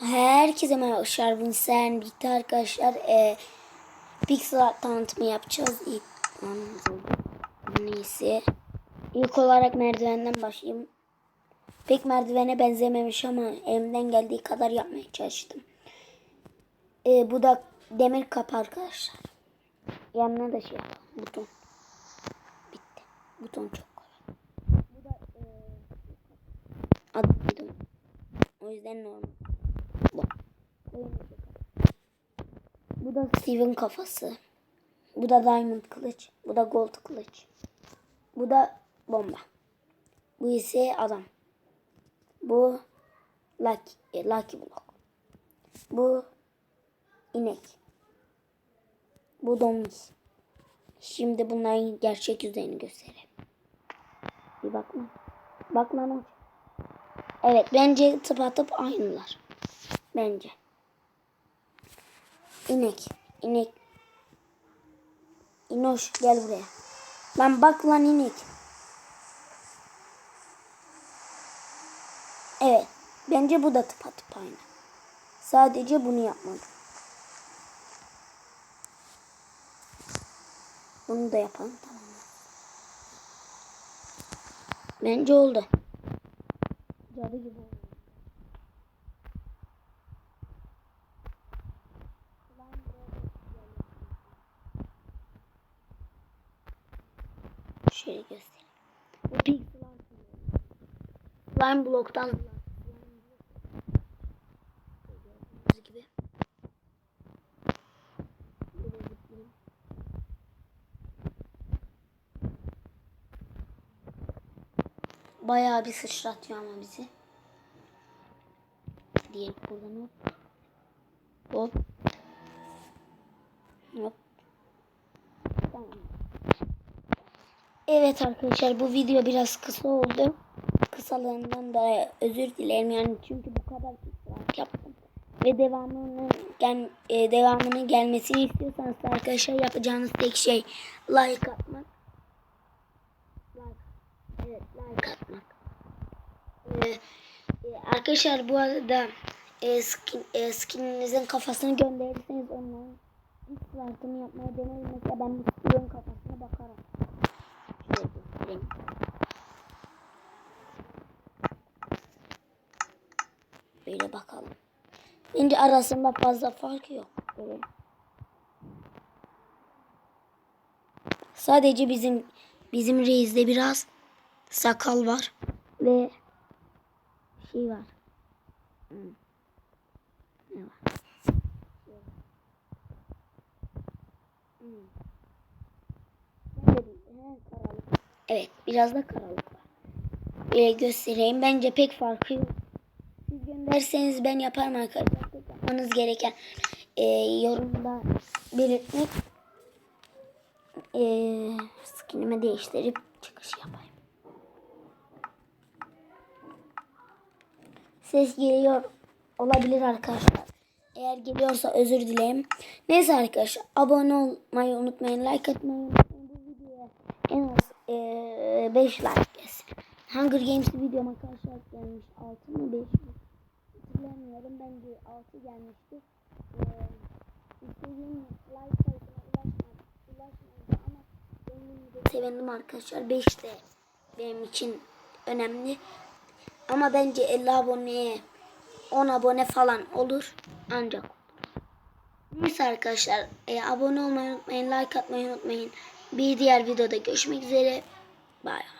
Herkese merhaba arkadaşlar. Sen birlikte arkadaşlar e, Pixel Art tanıtımı yapacağız. İlk. Neyse. İlk olarak merdivenden başlayayım. Pek merdivene benzememiş ama elimden geldiği kadar yapmaya çalıştım. E, bu da demir kapı arkadaşlar. Yanına da şey. Buton. Bitti. Buton çok kolay. Bu da e, adı buton. O yüzden normal. Bu. Bu da Steven kafası. Bu da Diamond kılıç. Bu da Gold kılıç. Bu da bomba. Bu ise adam. Bu Lucky, e, Lucky Block. Bu inek. Bu domuz. Şimdi bunların gerçek yüzlerini göstereyim. Bir bakma. Bak lan. Evet bence tıpatıp aynılar. Bence. İnek. İnek. İnoş gel buraya. Lan bak lan inek. Evet. Bence bu da tıpatıp aynı. Sadece bunu yapmadım. Bunu da yapalım tamam? Bence oldu. Cadı gibi oldu. Şöyle göstereyim. Bu pixel. Slime bloktan. Bayağı bir sıçratıyor ama bizi. Diyelim buradan hop. Hop. Hop. Tamam. Evet arkadaşlar bu video biraz kısa oldu. Kısalığından da özür dilerim yani çünkü bu kadar kısa yaptım. Ve devamının gel, e, devamının gelmesini istiyorsanız da arkadaşlar yapacağınız tek şey like atmak. Like. Evet like atmak. Ee, e, arkadaşlar bu arada e, skin, e, skininizin kafasını gönderirseniz onların ilk farkını yapmaya denerim. Mesela ben bu skinin kafasına bakarak. Göstereyim. Böyle bakalım. Bence arasında fazla fark yok. Böyle. Sadece bizim bizim reisde biraz sakal var ve şey var. Hmm. Ne var? Hmm. Ben de bir- he, karalık. Evet, biraz da karalık var. Ee, göstereyim. Bence pek farkı yok. Siz gönderseniz ben yaparım arkadaşlar. Yapmanız gereken e, yorumda belirtmek. E, skinimi değiştirip çıkış yapayım. Ses geliyor olabilir arkadaşlar. Eğer geliyorsa özür dilerim. Neyse arkadaşlar abone olmayı unutmayın. Like atmayı unutmayın. Bu videoya en az 5 like gelsin. Hunger Games videom arkadaşlar gelmiş. 6 mı 5 mi? Hatırlamıyorum. Bence 6 gelmişti. Ee, istediğim like sayısına ulaşmadı. Ulaşmadı ama benim de sevindim arkadaşlar. 5 de benim için önemli. Ama bence 50 aboneye 10 abone falan olur. Ancak. Neyse arkadaşlar e, abone olmayı unutmayın. Like atmayı unutmayın. Bir diğer videoda görüşmek üzere. Bye.